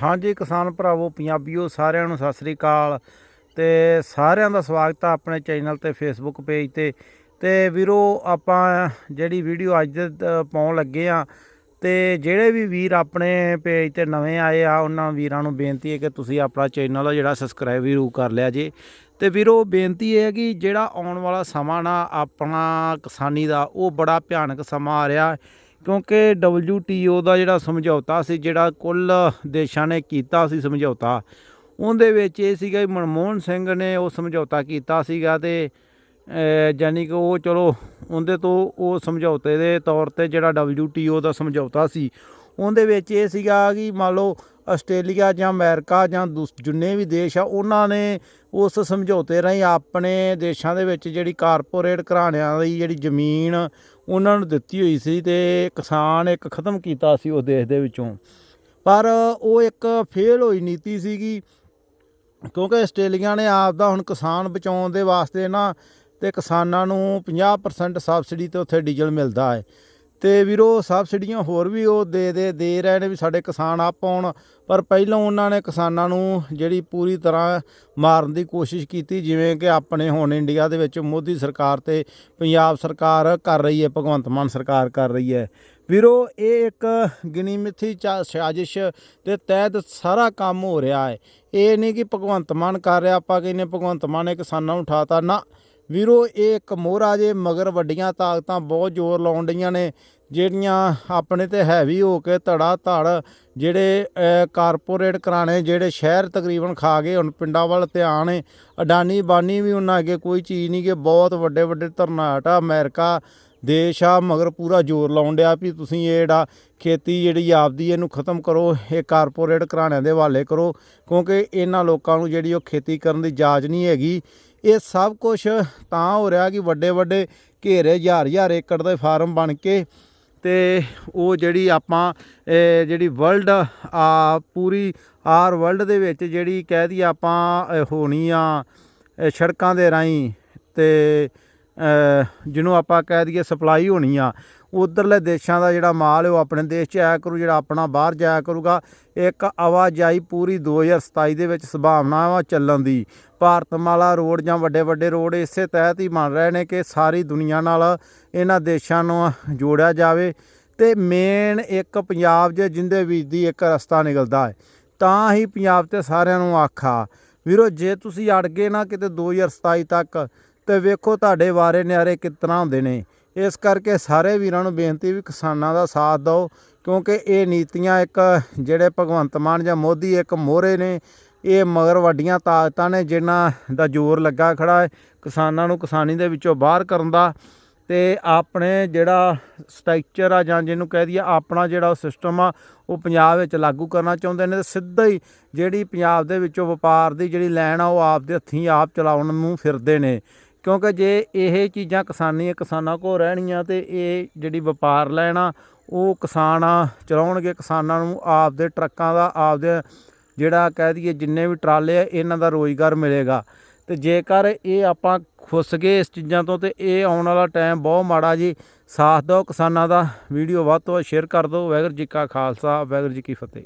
ਹਾਂਜੀ, ਕਿਸਾਨ ਭਰਾਵੋ, ਪੰਜਾਬੀਓ, ਸਾਰਿਆਂ ਨੂੰ ਸਤਿ ਸ੍ਰੀ ਅਕਾਲ। ਤੇ ਸਾਰਿਆਂ ਦਾ ਸਵਾਗਤ ਆ ਆਪਣੇ ਚੈਨਲ ਤੇ ਫੇਸਬੁੱਕ ਪੇਜ ਤੇ। ਤੇ ਵੀਰੋ, ਆਪਾਂ ਜਿਹੜੀ ਵੀਡੀਓ ਅੱਜ ਪਾਉਣ ਲੱਗੇ ਆ, ਤੇ ਜਿਹੜੇ ਵੀ ਵੀਰ ਆਪਣੇ ਪੇਜ ਤੇ ਨਵੇਂ ਆਏ ਆ, ਉਹਨਾਂ ਵੀਰਾਂ ਨੂੰ ਬੇਨਤੀ ਹੈ ਕਿ ਤੁਸੀਂ ਆਪਣਾ ਚੈਨਲ ਜਿਹੜਾ ਸਬਸਕ੍ਰਾਈਬ ਜ਼ਰੂਰ ਕਰ ਲਿਆ ਜੇ। ਤੇ ਵੀਰੋ, ਬੇਨਤੀ ਇਹ ਹੈ ਕਿ ਜਿਹੜਾ ਆਉਣ ਵਾਲਾ ਸਮਾਂ ਨਾ, ਆਪਣਾ ਕਿਸਾਨੀ ਦਾ, ਉਹ ਬੜਾ ਭਿਆਨਕ ਸਮਾਂ ਆ ਰਿਹਾ। ਹੈ ਕਿਉਂਕਿ WTO ਦਾ ਜਿਹੜਾ ਸਮਝੌਤਾ ਸੀ ਜਿਹੜਾ ਕੁੱਲ ਦੇਸ਼ਾਂ ਨੇ ਕੀਤਾ ਸੀ ਸਮਝੌਤਾ ਉਹਦੇ ਵਿੱਚ ਇਹ ਸੀਗਾ ਕਿ ਮਨਮੋਹਨ ਸਿੰਘ ਨੇ ਉਹ ਸਮਝੌਤਾ ਕੀਤਾ ਸੀਗਾ ਤੇ ਅਹ, ਜਾਣੀ ਕਿ ਉਹ ਚਲੋ ਉਹਦੇ ਤੋਂ ਉਹ ਸਮਝੌਤੇ ਦੇ ਤੌਰ ਤੇ ਜਿਹੜਾ WTO ਦਾ ਸਮਝੌਤਾ ਸੀ ਉਹਦੇ ਵਿੱਚ ਇਹ ਸੀਗਾ ਕਿ ਮੰਨ ਲਓ ਆਸਟ੍ਰੇਲੀਆ ਜਾਂ ਅਮਰੀਕਾ ਜਾਂ ਦੂਸ- ਜਿੰਨੇ ਵੀ ਦੇਸ਼ ਆ, ਉਹਨਾਂ ਨੇ ਉਸ ਸਮਝੌਤੇ ਰਾਹੀਂ ਆਪਣੇ ਦੇਸ਼ਾਂ ਦੇ ਵਿੱਚ ਜਿਹੜੀ ਕਾਰਪੋਰੇਟ ਘਰਾਣਿਆਂ ਦੀ ਜਿਹੜੀ ਜ਼ਮੀਨ ਉਹਨਾਂ ਨੂੰ ਦਿੱਤੀ ਹੋਈ ਸੀ ਤੇ ਕਿਸਾਨ ਇੱਕ ਖਤਮ ਕੀਤਾ ਸੀ ਉਸ ਦੇਸ਼ ਦੇ ਵਿੱਚੋਂ। ਪਰ ਉਹ ਇੱਕ ਫੇਲ ਹੋਈ ਨੀਤੀ ਸੀਗੀ, ਕਿਉਂਕਿ ਆਸਟ੍ਰੇਲੀਆ ਨੇ ਆਪ ਦਾ ਹੁਣ ਕਿਸਾਨ ਬਚਾਉਣ ਦੇ ਵਾਸਤੇ ਨਾ ਤੇ ਕਿਸਾਨਾਂ ਨੂੰ 50% ਸਬਸਿਡੀ ਤੇ ਉੱਥੇ ਡੀਜ਼ਲ ਮਿਲਦਾ ਹੈ। ਤੇ ਵੀਰੋ, ਸਬਸਿਡੀਆਂ ਹੋਰ ਵੀ ਉਹ ਦੇ ਦੇ ਦੇ ਰਹੇ ਨੇ ਵੀ ਸਾਡੇ ਕਿਸਾਨ ਆ ਪਾਉਣ ਪਰ ਪਹਿਲਾਂ ਉਹਨਾਂ ਨੇ ਕਿਸਾਨਾਂ ਨੂੰ ਜਿਹੜੀ ਪੂਰੀ ਤਰ੍ਹਾਂ ਮਾਰਨ ਦੀ ਕੋਸ਼ਿਸ਼ ਕੀਤੀ, ਜਿਵੇਂ ਕਿ ਆਪਣੇ ਹੁਣ ਇੰਡੀਆ ਦੇ ਵਿੱਚ ਮੋਦੀ ਸਰਕਾਰ ਤੇ ਪੰਜਾਬ ਸਰਕਾਰ ਕਰ ਰਹੀ ਹੈ, ਭਗਵੰਤ ਮਾਨ ਸਰਕਾਰ ਕਰ ਰਹੀ ਹੈ। ਵੀਰੋ, ਇਹ ਇੱਕ ਗਿਣੀ ਮਿੱਥੀ ਚਾ- ਸਾਜ਼ਿਸ਼ ਦੇ ਤਹਿਤ ਸਾਰਾ ਕੰਮ ਹੋ ਰਿਹਾ ਹੈ। ਇਹ ਨਹੀਂ ਕਿ ਭਗਵੰਤ ਮਾਨ ਕਰ ਰਿਹਾ, ਆਪਾਂ ਕਹਿੰਨੇ ਭਗਵੰਤ ਮਾਨ ਨੇ ਕਿਸਾਨਾਂ ਨੂੰ ਉਠਾਤਾ। ਨਾ ਵੀਰੋ, ਇਹ ਇੱਕ ਮੋਹਰਾ ਜੇ, ਮਗਰ ਵੱਡੀਆਂ ਤਾਕਤਾਂ ਬਹੁਤ ਜ਼ੋਰ ਲਾਉਣ ਡਈਆਂ ਨੇ। ਜਿਹੜੀਆਂ ਆਪਣੇ ਤੇ ਹੈਵੀ ਹੋ ਕੇ ਧੜਾ ਧੜ ਜਿਹੜੇ ਕਾਰਪੋਰੇਟ ਕਰਾਣੇ ਜਿਹੜੇ ਸ਼ਹਿਰ ਤਕਰੀਬਨ ਖਾ ਗਏ, ਹੁਣ ਪਿੰਡਾਂ ਵੱਲ ਧਿਆਨ ਹੈ। ਅਡਾਨੀ ਬਾਨੀ ਵੀ ਉਹਨਾਂ ਅੱਗੇ ਕੋਈ ਚੀਜ਼ ਨਹੀਂ ਕਿ ਬਹੁਤ ਵੱਡੇ ਵੱਡੇ ਧਰਨਾਟ ਆ ਅਮਰੀਕਾ ਦੇਸ਼ ਆ, ਮਗਰ ਪੂਰਾ ਜ਼ੋਰ ਲਾਉਣ ਡਿਆ ਵੀ ਤੁਸੀਂ ਇਹ ਜਿਹੜਾ ਖੇਤੀ ਜਿਹੜੀ ਆਪਦੀ ਇਹਨੂੰ ਖਤਮ ਕਰੋ, ਇਹ ਕਾਰਪੋਰੇਟ ਘਰਾਣਿਆਂ ਦੇ ਹਵਾਲੇ ਕਰੋ, ਕਿਉਂਕਿ ਇਹਨਾਂ ਲੋਕਾਂ ਨੂੰ ਜਿਹੜੀ ਉਹ ਖੇਤੀ ਕਰਨ ਦੀ ਜਾਚ ਨਹੀਂ ਹੈਗੀ। ਇਹ ਸਭ ਕੁਝ ਤਾਂ ਹੋ ਰਿਹਾ ਕਿ ਵੱਡੇ ਵੱਡੇ ਘੇਰੇ ਹਜ਼ਾਰ ਹਜ਼ਾਰ ਏਕੜ ਦੇ ਫਾਰਮ ਬਣ ਕੇ ਤੇ ਉਹ ਜਿਹੜੀ ਆਪਾਂ ਜਿਹੜੀ ਵਰਲਡ ਆ, ਪੂਰੀ ਆਰ ਵਰਲਡ ਦੇ ਵਿੱਚ ਜਿਹੜੀ ਕਹਿ ਦੀ ਆਪਾਂ ਹੋਣੀ ਆ ਸੜਕਾਂ ਦੇ ਰਾਹੀਂ ਤੇ ਜਿਹਨੂੰ ਆਪਾਂ ਕਹਿ ਦਈਏ ਸਪਲਾਈ ਹੋਣੀ ਆ, ਉਧਰਲੇ ਦੇਸ਼ਾਂ ਦਾ ਜਿਹੜਾ ਮਾਲ ਹੈ ਉਹ ਆਪਣੇ ਦੇਸ਼ 'ਚ ਆਇਆ ਕਰੂ, ਜਿਹੜਾ ਆਪਣਾ ਬਾਹਰ ਜਾਇਆ ਕਰੂਗਾ। ਇੱਕ ਆਵਾਜਾਈ ਪੂਰੀ 2027 ਦੇ ਵਿੱਚ ਸੰਭਾਵਨਾ ਵਾ ਚੱਲਣ ਦੀ। ਭਾਰਤਮਾਲਾ ਰੋਡ ਜਾਂ ਵੱਡੇ ਵੱਡੇ ਰੋਡ ਇਸੇ ਤਹਿਤ ਹੀ ਬਣ ਰਹੇ ਨੇ ਕਿ ਸਾਰੀ ਦੁਨੀਆ ਨਾਲ ਇਹਨਾਂ ਦੇਸ਼ਾਂ ਨੂੰ ਜੋੜਿਆ ਜਾਵੇ। ਤੇ ਮੇਨ ਇੱਕ ਪੰਜਾਬ 'ਚ ਜਿੰਦੇ ਵਿੱਚ ਦੀ ਇੱਕ ਰਸਤਾ ਨਿਕਲਦਾ ਹੈ। ਤਾਂ ਹੀ ਪੰਜਾਬ ਤੇ ਸਾਰਿਆਂ ਨੂੰ ਆਖਾ। ਵੀਰੋ, ਜੇ ਤੁਸੀਂ ਅੜ ਗਏ ਨਾ ਕਿਤੇ 2027 ਤੱਕ ਤੇ ਵੇਖੋ ਤੁਹਾਡੇ ਵਾਰੇ ਨਿਆਰੇ ਕਿਤਨਾ ਹੁੰਦੇ ਨੇ। ਇਸ ਕਰਕੇ ਸਾਰੇ ਵੀਰਾਂ ਨੂੰ ਬੇਨਤੀ ਵੀ ਕਿਸਾਨਾਂ ਦਾ ਸਾਥ ਦਿਓ, ਕਿਉਂਕਿ ਇਹ ਨੀਤੀਆਂ ਇੱਕ ਜਿਹੜੇ ਭਗਵੰਤ ਮਾਨ ਜਾਂ ਮੋਦੀ ਇੱਕ ਮੋਹਰੇ ਨੇ, ਇਹ ਮਗਰ ਵੱਡੀਆਂ ਤਾਕਤਾਂ ਨੇ ਜਿਨ੍ਹਾਂ ਦਾ ਜ਼ੋਰ ਲੱਗਾ ਖੜਾ ਹੈ ਕਿਸਾਨਾਂ ਨੂੰ ਕਿਸਾਨੀ ਦੇ ਵਿੱਚੋਂ ਬਾਹਰ ਕਰਨ ਦਾ। ਤੇ ਆਪਣੇ ਜਿਹੜਾ ਸਟਰਕਚਰ ਆ ਜਾਂ ਜਿਹਨੂੰ ਕਹਿ ਦਈਏ ਆਪਣਾ ਜਿਹੜਾ ਸਿਸਟਮ ਆ, ਉਹ ਪੰਜਾਬ ਵਿੱਚ ਲਾਗੂ ਕਰਨਾ ਚਾਹੁੰਦੇ ਨੇ ਤੇ ਸਿੱਧਾ ਹੀ ਜਿਹੜੀ ਪੰਜਾਬ ਦੇ ਵਿੱਚੋਂ ਵਪਾਰ ਦੀ ਜਿਹੜੀ ਲੈਣ ਆ, ਉਹ ਆਪ ਦੇ ਹੱਥੀਂ ਆਪ ਚਲਾਉਣ ਨੂੰ ਫਿਰਦੇ ਨੇ। ਕਿਉਂਕਿ ਜੇ ਇਹ ਚੀਜ਼ਾਂ ਕਿਸਾਨੀ ਕਿਸਾਨਾਂ ਕੋਲ ਰਹਿਣੀਆਂ ਤੇ ਇਹ ਜਿਹੜੀ ਵਪਾਰ ਲੈਣਾ ਉਹ ਕਿਸਾਨ ਆ, ਚਲਾਉਣਗੇ ਕਿਸਾਨਾਂ ਨੂੰ ਆਪਦੇ ਟਰੱਕਾਂ ਦਾ, ਆਪਦੇ ਜਿਹੜਾ ਕਹਿ ਦਈਏ ਜਿੰਨੇ ਵੀ ਟਰਾਲੇ ਆ, ਇਹਨਾਂ ਦਾ ਰੋਜ਼ਗਾਰ ਮਿਲੇਗਾ। ਤੇ ਜੇਕਰ ਇਹ ਆਪਾਂ ਖੁੱਸ ਗਏ ਇਸ ਚੀਜ਼ਾਂ ਤੋਂ ਤੇ ਇਹ ਆਉਣ ਵਾਲਾ ਟਾਈਮ ਬਹੁਤ ਮਾੜਾ ਜੀ, ਸਾਥ ਦਿਓ ਕਿਸਾਨਾਂ ਦਾ। ਵੀਡੀਓ ਵੱਧ ਤੋਂ ਵੱਧ ਸ਼ੇਅਰ ਕਰ ਦਿਓ। ਵਾਹਿਗੁਰੂ ਜੀ ਕਾ ਖਾਲਸਾ, ਵਾਹਿਗੁਰੂ ਜੀ ਕੀ ਫਤਿਹ।